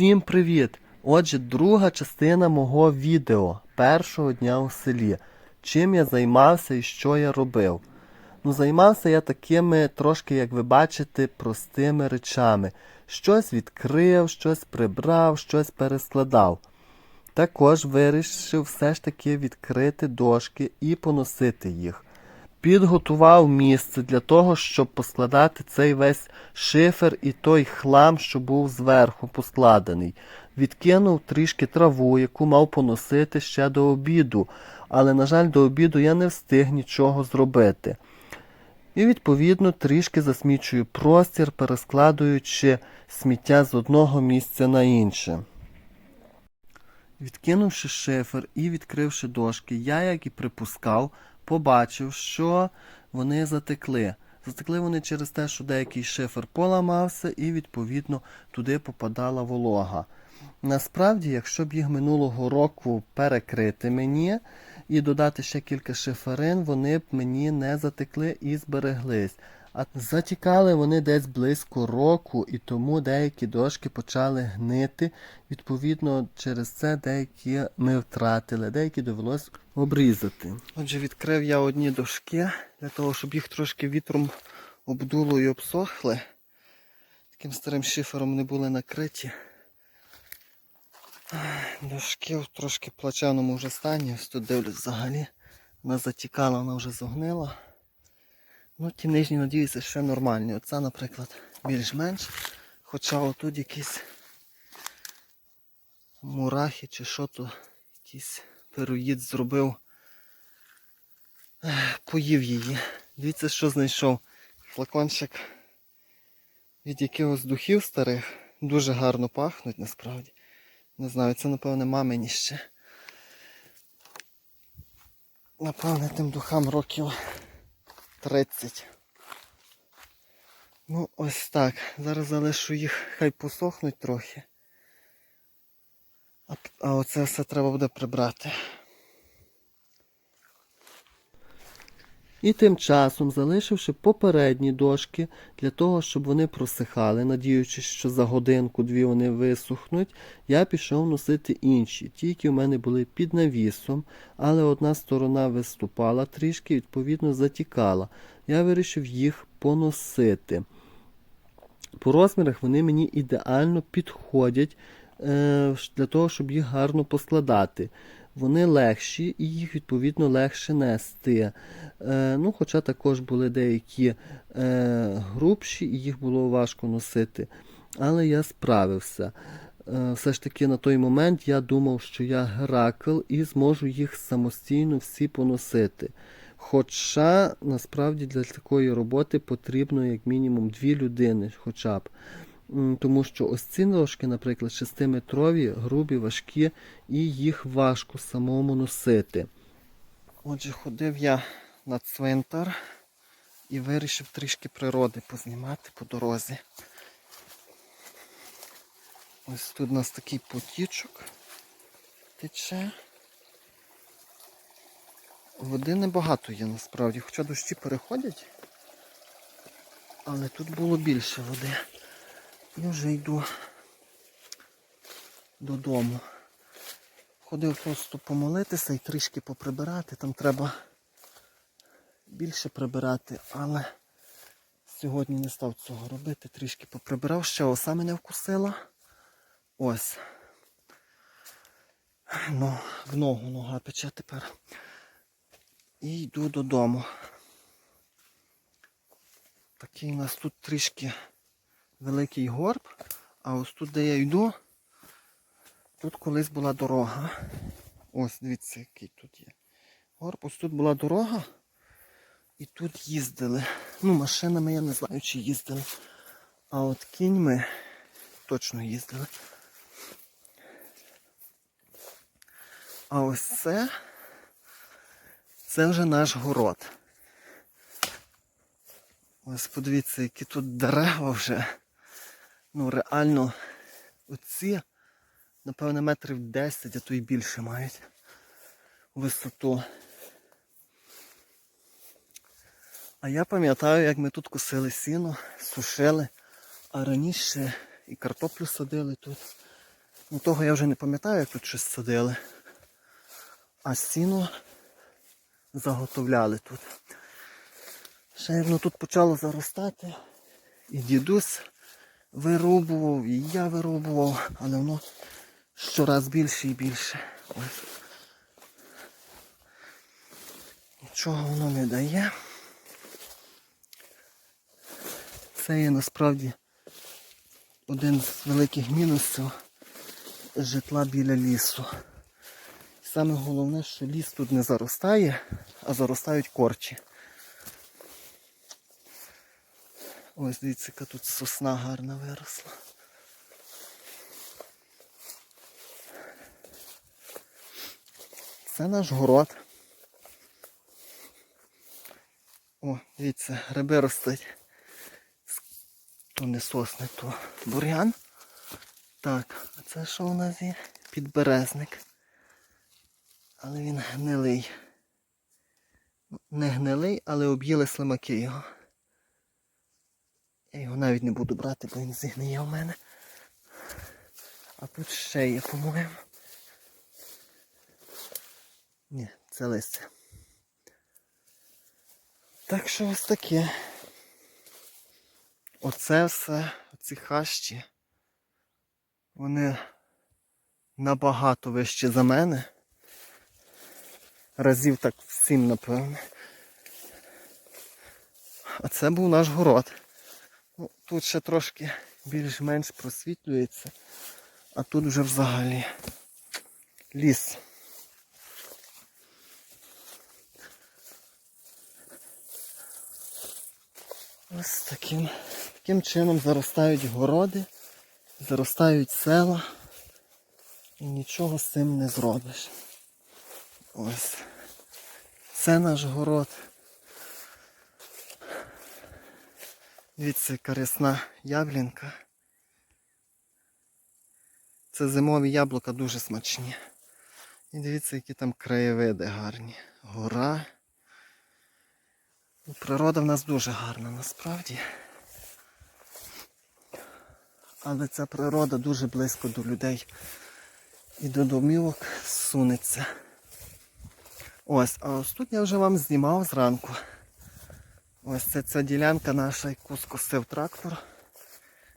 Всім привіт! Отже, друга частина мого відео першого дня у селі. Чим я займався і що я робив. Ну, займався я такими трошки, як ви бачите, простими речами. Щось відкрив, щось прибрав, щось перескладав. Також вирішив все ж таки відкрити дошки і поносити їх. Підготував місце для того, щоб поскладати цей весь шифер і той хлам, що був зверху поскладений. Відкинув трішки траву, яку мав поносити ще до обіду, але, на жаль, до обіду я не встиг нічого зробити. І, відповідно, трішки засмічую простір, перескладуючи сміття з одного місця на інше. Відкинувши шифер і відкривши дошки, я, як і припускав, побачив, що вони затекли. Затекли вони через те, що деякий шифер поламався, і, відповідно, туди попадала волога. Насправді, якщо б їх минулого року перекрити мені і додати ще кілька шиферин, вони б мені не затекли і збереглись. А затікали вони десь близько року, і тому деякі дошки почали гнити. Відповідно, через це деякі ми втратили, деякі довелось обрізати. Отже, відкрив я одні дошки для того, щоб їх трошки вітром обдуло і обсохли. Таким старим шифером не були накриті. Дошки в трошки плачевному вже стані. Ось тут дивлюсь взагалі. Вона затікала, вона вже зогнила. Ну, ті нижні, надіюся, ще нормальні. Оця, наприклад, більш-менш. Хоча отут якісь мурахи чи що то, якийсь пероїд зробив. Поїв її. Дивіться, що знайшов. Флакончик від якихось духів старих. Дуже гарно пахнуть насправді. Не знаю, це, напевне, мамині ще. Напевне, тим духам років 30. Ну, ось так. Зараз залишу їх, хай посохнуть трохи. А, а оце все треба буде прибрати. І тим часом, залишивши попередні дошки для того, щоб вони просихали, надіючись, що за годинку-дві вони висохнуть, я пішов носити інші. Ті, які в мене були під навісом, але одна сторона виступала трішки, відповідно, затікала. Я вирішив їх поносити. По розмірах вони мені ідеально підходять е, для того, щоб їх гарно поскладати. Вони легші і їх відповідно легше нести. Е, ну, Хоча також були деякі е, грубші і їх було важко носити. Але я справився. Е, все ж таки на той момент я думав, що я Геракл і зможу їх самостійно всі поносити. Хоча насправді для такої роботи потрібно як мінімум дві людини хоча б. Тому що ось ці ножки, наприклад, 6-метрові, грубі, важкі, і їх важко самому носити. Отже, ходив я на цвинтар і вирішив трішки природи познімати по дорозі. Ось тут у нас такий потічок тече. Води небагато є насправді, хоча дощі переходять, але тут було більше води. Я вже йду додому. Ходив просто помолитися і трішки поприбирати. Там треба більше прибирати, але сьогодні не став цього робити. Трішки поприбирав, ще оса мене вкусила. Ось. Ну, в ногу нога пече тепер. І йду додому. Такий у нас тут трішки великий горб, а ось тут, де я йду, тут колись була дорога. Ось, дивіться, який тут є. Горб, ось тут була дорога. І тут їздили. Ну, машинами я не знаю, чи їздили. А от кіньми точно їздили. А ось це, це вже наш город. Ось подивіться, які тут дерева вже. Ну реально оці, напевне, метрів 10, а то й більше мають висоту. А я пам'ятаю, як ми тут косили сіно, сушили, а раніше і картоплю садили тут. Ну того я вже не пам'ятаю, як тут щось садили. А сіно заготовляли тут. Ще воно тут почало заростати. І дідусь вирубував, і я вирубував, але воно щораз більше і більше. Ось. Нічого воно не дає. Це є насправді один з великих мінусів житла біля лісу. Саме головне, що ліс тут не заростає, а заростають корчі. Ось дивіться, яка тут сосна гарна виросла. Це наш город. О, дивіться, гриби ростуть. То не сосни, то бур'ян. Так, а це що у нас є? Підберезник. Але він гнилий. Не гнилий, але об'їли слимаки його. Я його навіть не буду брати, бо він зігниє у мене. А тут ще є, по-моєму. Ні, це листя. Так що ось таке. Оце все, оці хащі. Вони набагато вищі за мене. Разів так всім, напевне. А це був наш город. Ну, тут ще трошки більш-менш просвітлюється, а тут вже взагалі ліс. Ось таким, таким чином заростають городи, заростають села і нічого з цим не зробиш. Ось. Це наш город. Дивіться, яка рясна яблінка. Це зимові яблука дуже смачні. І дивіться, які там краєвиди гарні. Гора. Ну, Природа в нас дуже гарна насправді. Але ця природа дуже близько до людей і до домівок сунеться. Ось, а ось тут я вже вам знімав зранку. Ось це ця ділянка наша, яку скосив трактор.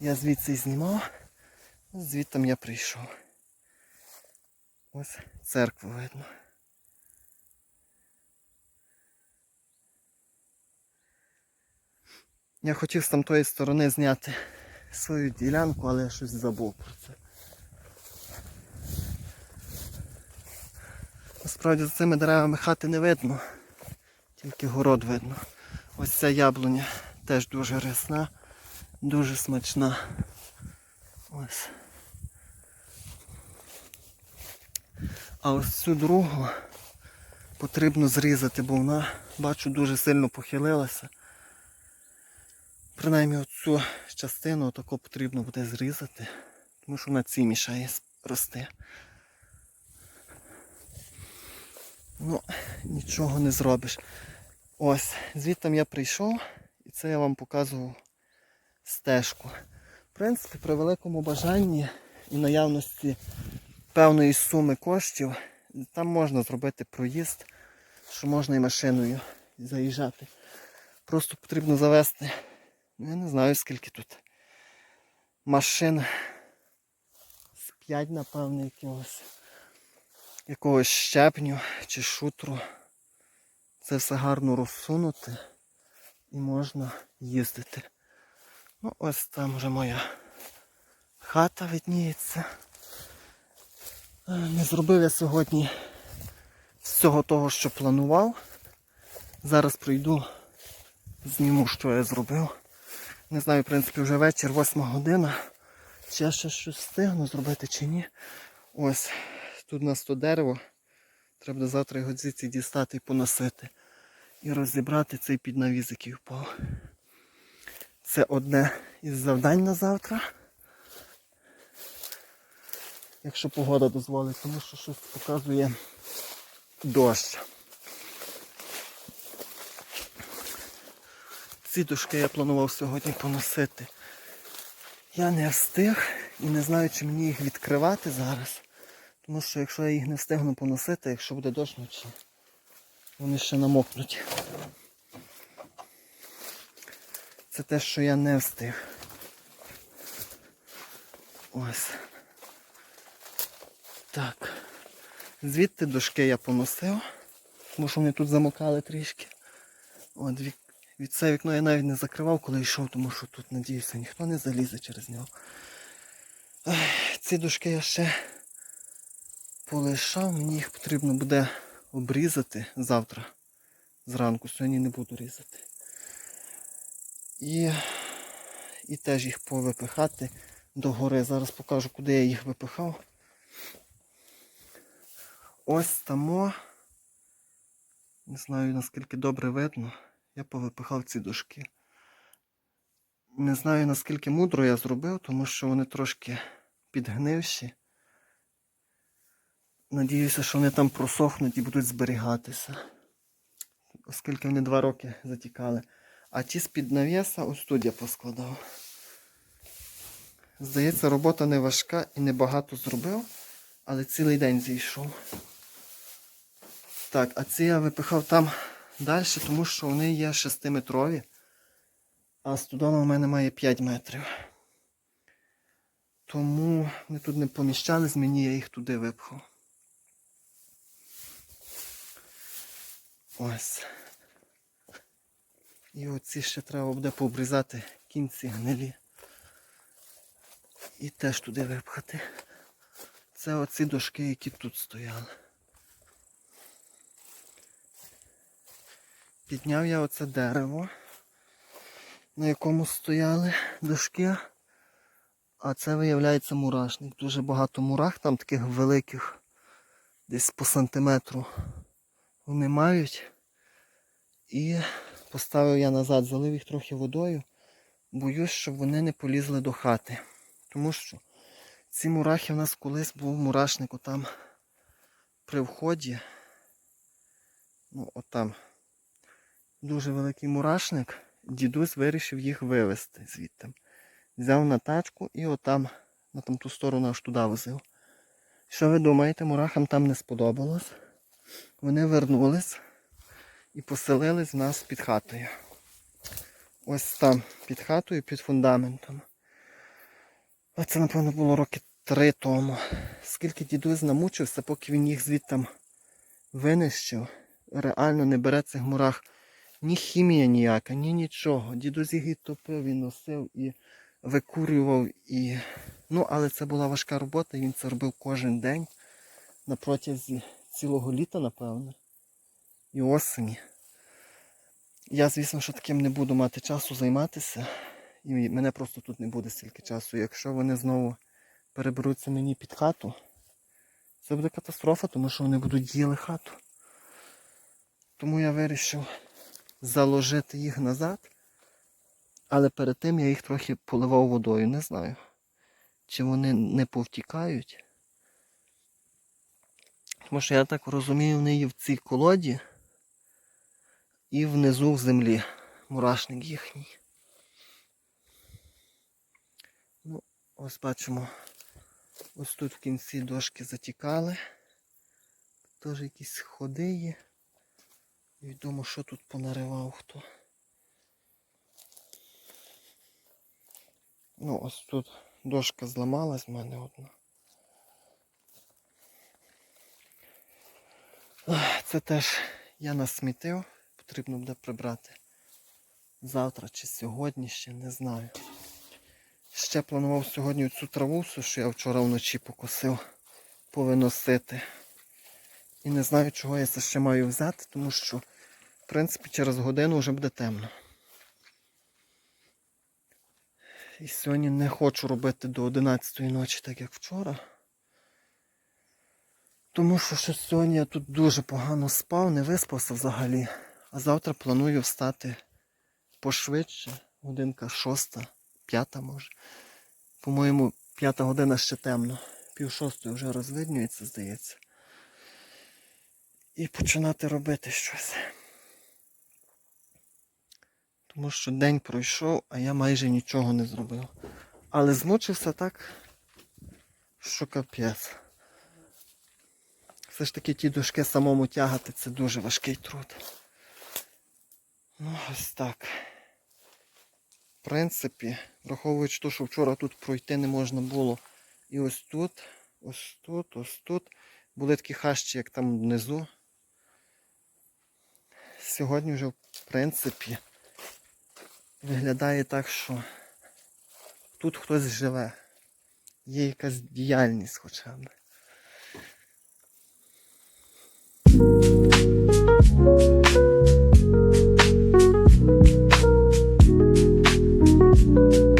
Я звідси знімав, звідти я прийшов. Ось церкву видно. Я хотів з тамтої сторони зняти свою ділянку, але я щось забув про це. Насправді за цими деревами хати не видно, тільки город видно. Ось ця яблуня теж дуже рясна, дуже смачна. Ось. А ось цю другу потрібно зрізати, бо вона, бачу, дуже сильно похилилася. Принаймні оцю частину отако потрібно буде зрізати, тому що вона цій мішає рости. Ну, нічого не зробиш. Ось, звідти я прийшов і це я вам показував стежку. В принципі, при великому бажанні і наявності певної суми коштів, там можна зробити проїзд, що можна і машиною заїжджати. Просто потрібно завести, ну я не знаю скільки тут машин. З 5, напевно, якогось якогось щепню чи шутру. Це все гарно розсунути і можна їздити. Ну ось там вже моя хата видніється. Е, Не зробив я сьогодні всього того, що планував. Зараз прийду, зніму, що я зробив. Не знаю, в принципі, вже вечір, 8 година. Чи я ще щось встигну зробити чи ні. Ось, тут у нас то дерево. Треба буде завтра його звідси дістати і поносити. І розібрати цей піднавіз, який впав. Це одне із завдань на завтра. Якщо погода дозволить, тому що щось показує дощ. Ці дошки я планував сьогодні поносити. Я не встиг І не знаю, чи мені їх відкривати зараз. Тому що якщо я їх не встигну поносити, якщо буде дощ вночі, вони ще намокнуть. Це те, що я не встиг. Ось. Так. Звідти дошки я поносив, тому що вони тут замокали трішки. От від, від це вікно я навіть не закривав, коли йшов, тому що тут, надіюся, ніхто не залізе через нього. Ех, Ці дошки я ще полишав, мені їх потрібно буде обрізати завтра. Зранку, сьогодні не буду різати. І, і теж їх повипихати догори. Зараз покажу, куди я їх випихав. Ось тамо. Не знаю наскільки добре видно. Я повипихав ці дошки. Не знаю наскільки мудро я зробив, тому що вони трошки підгнивші. Надіюся, що вони там просохнуть і будуть зберігатися. Оскільки вони два роки затікали. А ті з-під навіса ось тут я поскладав. Здається, робота не важка і небагато зробив, але цілий день зійшов. Так, а ці я випихав там далі, тому що вони є 6-метрові, а студона у мене має 5 метрів. Тому вони тут не поміщались мені, я їх туди випхав. Ось. І оці ще треба буде пообрізати кінці гнилі. І теж туди випхати. Це оці дошки, які тут стояли. Підняв я оце дерево, на якому стояли дошки. А це виявляється мурашник. Дуже багато мурах, там таких великих, десь по сантиметру вони мають. І поставив я назад, залив їх трохи водою. Боюсь, щоб вони не полізли до хати. Тому що ці мурахи в нас колись був мурашник отам при вході. Ну, отам. Дуже великий мурашник. Дідусь вирішив їх вивезти звідти. Взяв на тачку і отам, на там ту сторону аж туди возив. Що ви думаєте, мурахам там не сподобалось? Вони вернулись і поселились в нас під хатою. Ось там, під хатою, під фундаментом. Це, напевно, було роки три тому. Скільки дідусь намучився, поки він їх звідти винищив, реально не бере цих мурах ні хімія ніяка, ні нічого. Дідусь їх і топив, і носив, і викурював. І... Ну, але це була важка робота, він це робив кожен день на протязі цілого літа, напевно, і осені. Я, звісно, що таким не буду мати часу займатися. І мене просто тут не буде стільки часу. Якщо вони знову переберуться мені під хату, це буде катастрофа, тому що вони будуть їли хату. Тому я вирішив заложити їх назад. Але перед тим я їх трохи поливав водою. Не знаю, чи вони не повтікають. Тому що я так розумію, вони є в цій колоді і внизу в землі. Мурашник їхній. Ну, ось бачимо, ось тут в кінці дошки затікали. Теж якісь ходи є. Відомо, що тут понаривав хто. Ну, ось тут дошка зламалась в мене одна. Це теж я насмітив, потрібно буде прибрати завтра чи сьогодні ще, не знаю. Ще планував сьогодні цю траву, що я вчора вночі покосив, повиносити. І не знаю, чого я це ще маю взяти, тому що, в принципі, через годину вже буде темно. І сьогодні не хочу робити до 11 ночі, так як вчора. Тому що щось сьогодні я тут дуже погано спав, не виспався взагалі. А завтра планую встати пошвидше. Годинка шоста, п'ята може. По-моєму, п'ята година ще темно. Пів шостої вже розвиднюється, здається. І починати робити щось. Тому що день пройшов, а я майже нічого не зробив. Але змучився так, що капець. Все ж таки ті дошки самому тягати це дуже важкий труд. Ну, ось так. В принципі, враховуючи те, що вчора тут пройти не можна було. І ось тут, ось тут, ось тут. Були такі хащі, як там внизу. Сьогодні вже, в принципі, виглядає так, що тут хтось живе. Є якась діяльність хоча б. thank you